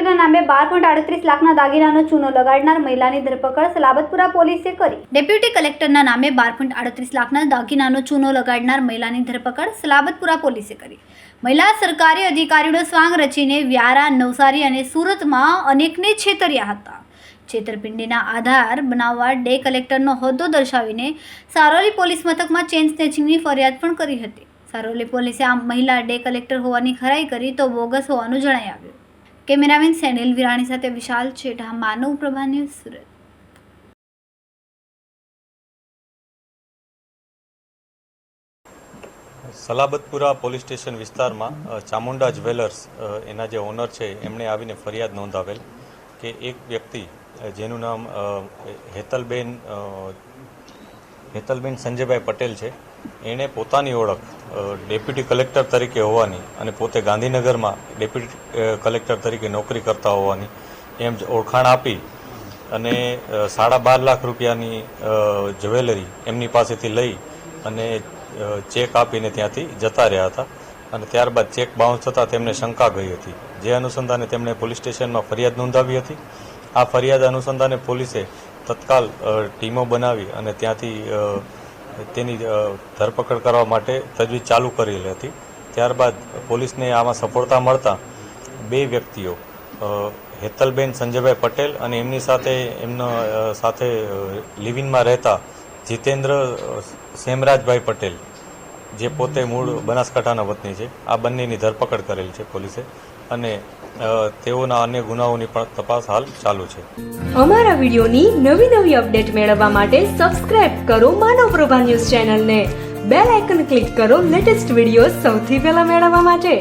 કલેક્ટરના નામે બાર પોઈન્ટ આડત્રીસ લાખના દાગીનાનો ચૂનો લગાડનાર મહિલાની ધરપકડ સલાબતપુરા પોલીસે કરી. ડેપ્યુટી કલેક્ટરના નામે બાર પોઈન્ટ આડત્રીસ લાખના દાગીનાનો ચૂનો લગાડનાર મહિલાની ધરપકડ સલાબતપુરા પોલીસે કરી. મહિલા સરકારી અધિકારીઓનો સ્વાંગ રચીને વ્યારા, નવસારી અને સુરતમાં અનેકને છેતર્યા હતા. છેતરપિંડીના આધાર બનાવવા ડે કલેક્ટરનો હોદ્દો દર્શાવીને સારોલી પોલીસ મથકમાં ચેન સ્નેચિંગની ફરિયાદ પણ કરી હતી. સારોલી પોલીસે આ મહિલા ડે કલેક્ટર હોવાની ખરાઈ કરી તો બોગસ હોવાનું જણાઈ આવ્યું. કેમેરામેન સેનિલ વિરાણી સાથે Vishal Chhetha, Manav Prabha News Surat. Salabatpura police station વિસ્તારમાં ચામુંડા જ્વેલર્સ એના જે ઓનર છે, એમણે આવીને ફરિયાદ નોંધાવેલ કે એક વ્યક્તિ જેનું નામ હેતલબેન હેતલબેન સંજયભાઈ પટેલ છે. એણે પોતાની ઓળખ ડેપ્યુટી કલેક્ટર તરીકે હોવાની અને પોતે ગાંધીનગરમાં ડેપ્યુટી કલેક્ટર તરીકે નોકરી કરતા હોવાની એમ જ ઓળખાણ આપી અને સાડા બાર લાખ રૂપિયાની જ્વેલરી એમની પાસેથી લઈ અને ચેક આપીને ત્યાંથી જતા રહ્યા હતા. અને ત્યારબાદ ચેક બાઉન્સ થતાં તેમને શંકા ગઈ હતી. જે અનુસંધાને તેમણે પોલીસ સ્ટેશનમાં ફરિયાદ નોંધાવી હતી. આ ફરિયાદ અનુસંધાને પોલીસે તત્કાલ ટીમો બનાવી અને ત્યાંથી તેની ધરપકડ કરવા માટે તજવીજ ચાલુ કરેલી હતી. ત્યારબાદ પોલીસને આમાં સફળતા મળતા બે વ્યક્તિઓ હેતલબેન સંજયભાઈ પટેલ અને એમની સાથે, એમના સાથે લિવિનમાં રહેતા જીતેન્દ્ર સેમરાજભાઈ પટેલ, જે પોતે મૂળ બનાસકાંઠાના વતની છે. આ બંનેની ધરપકડ કરેલ છે પોલીસે. અને તેઓના અન્ય ગુનાઓની પણ તપાસ હાલ ચાલુ છે. અમારા વિડીયોની નવી નવી અપડેટ મેળવવા માટે સબસ્ક્રાઇબ કરો માનવ પ્રભા ન્યૂઝ ચેનલને. બેલ આઇકન ક્લિક કરો લેટેસ્ટ વીડિયો સૌથી પહેલા મેળવવા માટે.